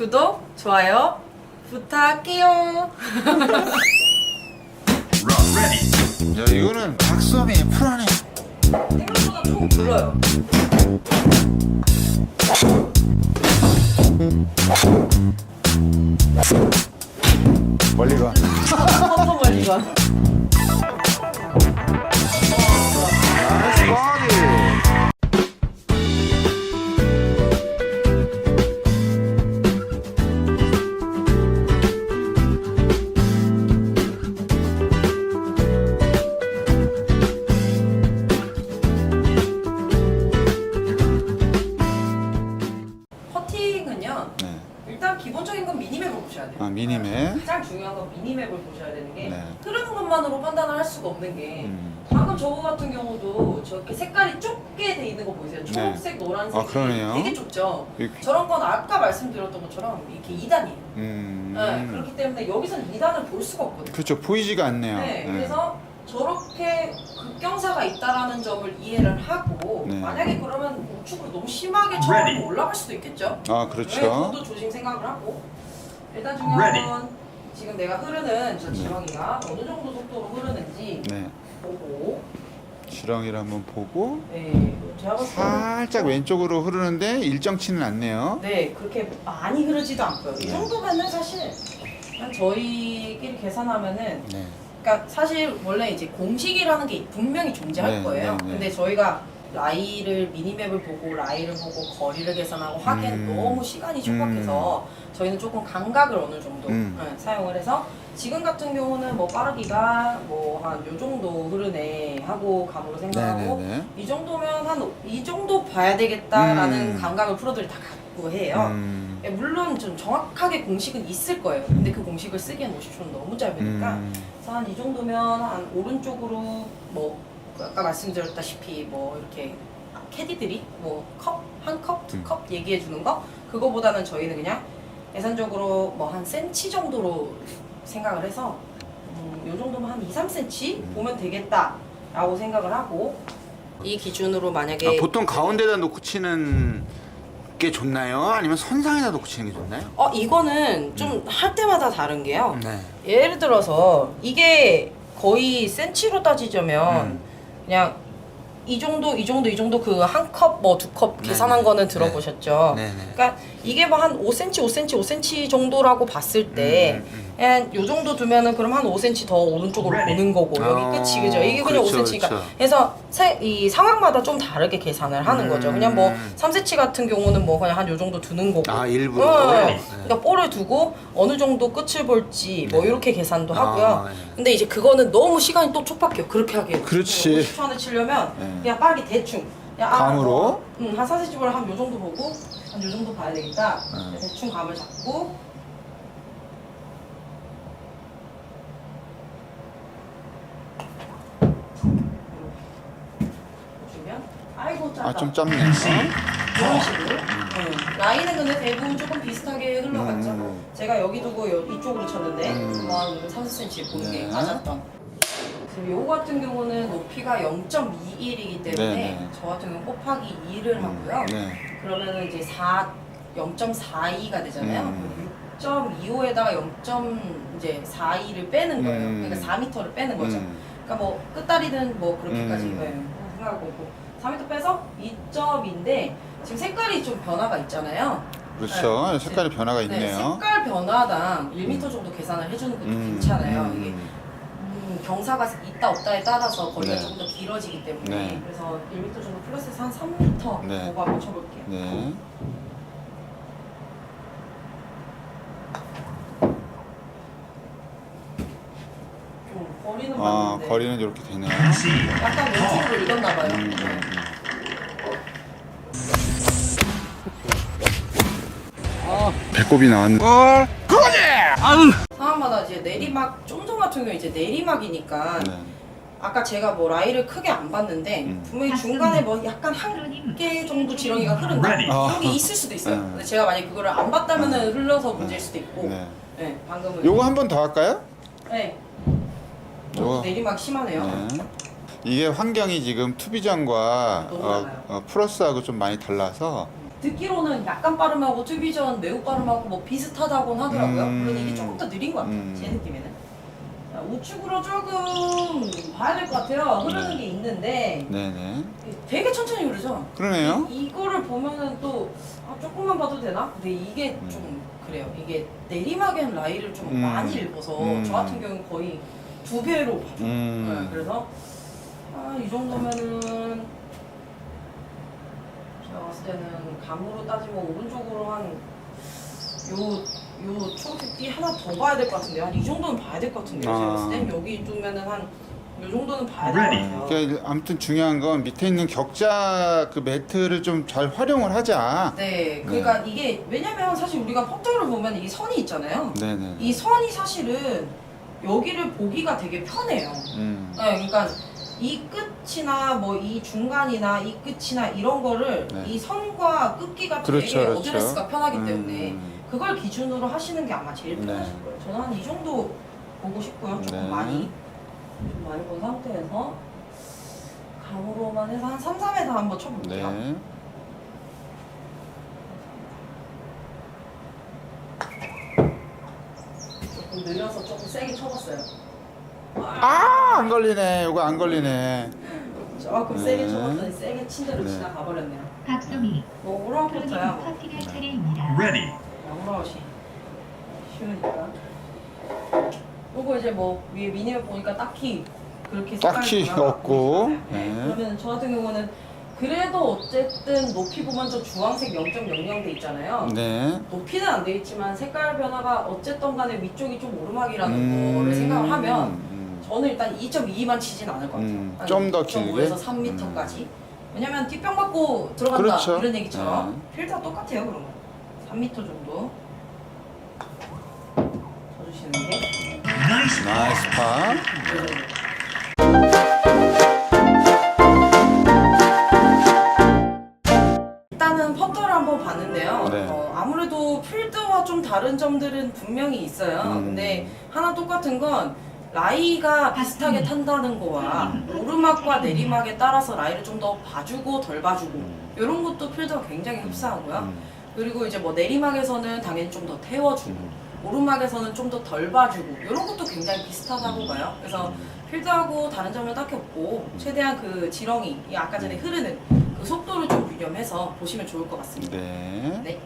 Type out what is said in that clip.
구독, 좋아요 부탁해요. 야 이거는 박수함이 풀하네 생각보다 좀 불어요. 멀리 가 한번 멀리 가. 일단 기본적인 건 미니맵을 보셔야 돼요. 아 미니맵 가장 중요한 건 미니맵을 보셔야 되는 게 네. 흐르는 것만으로 판단을 할 수가 없는 게 음. 방금 저거 같은 경우도 저렇게 색깔이 좁게 돼 있는 거 보이세요? 초록색, 노란색 네. 아, 그러네요. 되게 좁죠. 이렇게. 저런 건 아까 말씀드렸던 것처럼 이렇게 2단이에요. 음. 네, 그렇기 때문에 여기서는 2단을 볼 수가 없거든요. 그렇죠 보이지가 않네요 네, 네. 그래서 저렇게 극경사가 있다라는 점을 이해를 하고 네. 만약에 그러면 우측으로 너무 심하게 처음 올라갈 수도 있겠죠. 아 네, 그렇죠 그것도 조심 생각을 하고 일단 중요한 건 지금 내가 흐르는 저 지렁이가 어느 정도 속도로 흐르는지 네 보고 지렁이를 한번 보고 네, 제가 봤을 때는 살짝 왼쪽으로 흐르는데 일정치는 않네요 네, 그렇게 많이 흐르지도 않고요. 이 네. 정도면은 사실 한 저희끼리 계산하면은 네. 그러니까 사실 원래 이제 공식이라는 게 분명히 존재할 네, 거예요. 네, 네. 근데 저희가 라이를 미니맵을 보고 라이를 보고 거리를 계산하고 하기엔 음. 너무 시간이 촉박해서 저희는 조금 감각을 어느 정도 음. 네, 사용을 해서 지금 같은 경우는 뭐 빠르기가 뭐 한 요 정도 흐르네 하고 감으로 생각하고 네네네 이 정도면 한 이 정도 봐야 되겠다라는 음. 감각을 프로들이 다 갖고 해요. 음. 예, 물론 좀 정확하게 공식은 있을 거예요. 근데 그 공식을 쓰기엔 50초는 너무 짧으니까 음. 그래서 한 이 정도면 한 오른쪽으로 뭐 아까 말씀드렸다시피 뭐 이렇게 캐디들이 뭐 컵 한 컵두 음. 컵 얘기해 주는 거 그거보다는 저희는 그냥 예산적으로 뭐 한 센치 정도로 생각을 해서 음, 요 정도면 한 2, 3cm 음. 보면 되겠다라고 생각을 하고 이 기준으로 만약에 아, 보통 가운데다 놓고 치는 게 좋나요? 아니면 선상에다 놓고 치는 게 좋나요? 어 이거는 좀 할 때마다 다른 게요. 네. 예를 들어서 이게 거의 센치로 따지자면 음. 그냥 이 정도 이 정도 이 정도 그 한 컵 뭐 두 컵 네네. 계산한 거는 네. 들어보셨죠? 네네. 그러니까 이게 뭐 한 5cm, 5cm, 5cm 정도라고 봤을 때 음, 음. 그 냥요 정도 두면은 그럼 한 5cm 더 오른쪽으로 보는 거고 여기 어, 끝이 그죠? 이게 그냥 그렇죠, 5cm니까 그렇죠. 그래서 세, 이 상황마다 좀 다르게 계산을 하는 거죠. 그냥 뭐 음. 3cm 같은 경우는 뭐 그냥 한 요 정도 두는 거고 아, 일부러? 네. 네. 그러니까 볼을 두고 어느 정도 끝을 볼지 뭐 네. 이렇게 계산도 아, 하고요. 네. 근데 이제 그거는 너무 시간이 또 촉박해요. 그렇게 하기에는. 그렇지. 50초 안에 치려면 네. 그냥 빠르게 대충. 그냥 감으로? 어, 음, 한 4cm를 한요 정도 보고 한 요 정도 봐야 되겠다. 네. 대충 감을 잡고 주면 짜다. 아좀 짧네 이런 식으로. 네. 라인은 근데 대부분 조금 비슷하게 흘러갔죠. 음. 제가 여기 두고 여, 이쪽으로 쳤는데 음. 뭐한 30cm 보는 게 네. 맞았던. 지금 요거 같은 경우는 높이가 0.21이기 때문에 네, 네. 저 같은 경우는 곱하기 2를 하고요. 네. 그러면은 이제 4 0.42가 되잖아요. 음. 6.25에다가 0. 이제 42를 빼는 거예요. 음. 그러니까 4m를 빼는 거죠. 음. 그러니까 뭐 끝다리는 뭐 그렇게까지 음. 네, 생각하고 있고 4m 빼서 2점인데 지금 색깔이 좀 변화가 있잖아요. 그렇죠 네. 색깔이 변화가 네, 있네요 색깔 변화당 1m 정도 계산을 해주는 것도 음. 괜찮아요. 음. 이게 음, 경사가 있다 없다에 따라서 거리가 네. 조금 더 길어지기 때문에 네. 그래서 1m 정도 플러스해서 한 3m 네. 한번 쳐볼게요. 네. 좀 거리는 아 맞는데 거리는 이렇게 되네요 약간 왼쪽으로 익었나 봐요. 음, 음, 네. 배꼽이 나왔네 상황마다 이제 내리막 좀전 같은 경우 이제 내리막이니까 네. 아까 제가 뭐 라이를 크게 안 봤는데 음. 분명히 중간에 뭐 약간 한 개 정도 지렁이가 흐른다 아. 이런 게 있을 수도 있어요. 네. 근데 제가 만약 그거를 안 봤다면은 흘러서 문제일 수도 있고. 네. 네, 방금은. 요거 한 번 더 할까요? 네. 요거. 내리막 심하네요. 네. 이게 환경이 지금 투비전과 너무 어, 달라요. 어, 플러스하고 좀 많이 달라서 듣기로는 약간 빠름하고 투비전 매우 빠름하고 뭐 비슷하다고는 하더라고요. 음. 그런데 이게 조금 더 느린 것 같아요. 음. 제 느낌에는. 자, 우측으로 조금 봐야 될 것 같아요. 흐르는 네. 게 있는데 네네. 되게 천천히 흐르죠. 그러네요. 이, 이거를 보면은 또 아, 조금만 봐도 되나? 근데 이게 음. 좀 그래요. 이게 내리막엔 라이를 좀 음. 많이 읽어서 음. 저 같은 경우는 거의 두 배로 봐요. 음. 네, 그래서 아, 이 정도면은 제가 봤을 때는 감으로 따지면 오른쪽으로 한 요, 요 초록색 띠 하나 더 봐야 될 것 같은데요. 한 이 정도는 봐야 될 것 같은데요. 제가 봤을 땐 여기 두면은 한 요 정도는 봐야 될 것 같아요. 그러니까 아무튼 중요한 건 밑에 있는 격자 그 매트를 좀 잘 활용을 하자. 네, 그러니까 이게 왜냐면 사실 우리가 퍼터를 보면 이 선이 있잖아요. 네네. 이 선이 사실은 여기를 보기가 되게 편해요. 음. 네, 그러니까 이 끝이나 뭐 이 중간이나 이 끝이나 이런 거를 네. 이 선과 끝기가 그렇죠, 되게 그렇죠. 어드레스가 편하기 때문에 음. 그걸 기준으로 하시는 게 아마 제일 네. 편하실 거예요. 저는 한 이 정도 보고 싶고요. 조금 네. 많이 좀 많이 본 상태에서 감으로만 해서 한 3, 3에다 한번 쳐볼게요. 네. 조금 늘려서 조금 세게 쳐봤어요. 아, 안 걸리네. 이거 안 걸리네. 조금 네. 세게 쳐봤더니 세게 친 대로 네. 지나가 버렸네요. 박소미 뭐 오랑부터야 프로님 뭐. 커팅할 차례입니다. Ready. 양마옷이 쉬우니까. 요거 이제 뭐 위에 미니맵 보니까 딱히 그렇게 딱히 색깔이 없고. 없으시잖아요. 네. 그러면 저 같은 경우는 그래도 어쨌든 높이 보면 저 주황색 0.00돼 있잖아요. 네. 높이는 안 돼 있지만 색깔 변화가 어쨌든 간에 위쪽이 좀 오르막이라는 음. 거를 생각을 하면 음. 저는 일단 2.2만 치진 않을 것 같아요. 음, 한 좀더 길게? 2.5에서 3m까지. 왜냐면 뒷병 맞고 들어간다 그렇죠. 이런 얘기처럼 네. 필드가 똑같아요 그러면 3m 정도 쳐주시는 게. 나이스 파. 일단은 한번 봤는데요. 네. 어, 아무래도 필드와 좀 다른 점들은 분명히 있어요. 음. 근데 하나 똑같은 건 라이가 비슷하게 탄다는 거와 오르막과 내리막에 따라서 라이를 좀 더 봐주고 덜 봐주고 이런 것도 필드가 굉장히 흡사하고요. 음. 그리고 이제 뭐 내리막에서는 당연히 좀 더 태워주고 음. 오르막에서는 좀 더 덜 봐주고 이런 것도 굉장히 비슷하다고 봐요. 그래서 필드하고 다른 점은 딱히 없고 최대한 그 지렁이 이 아까 전에 흐르는 그 속도를 좀 유념해서 보시면 좋을 것 같습니다. 네. 네.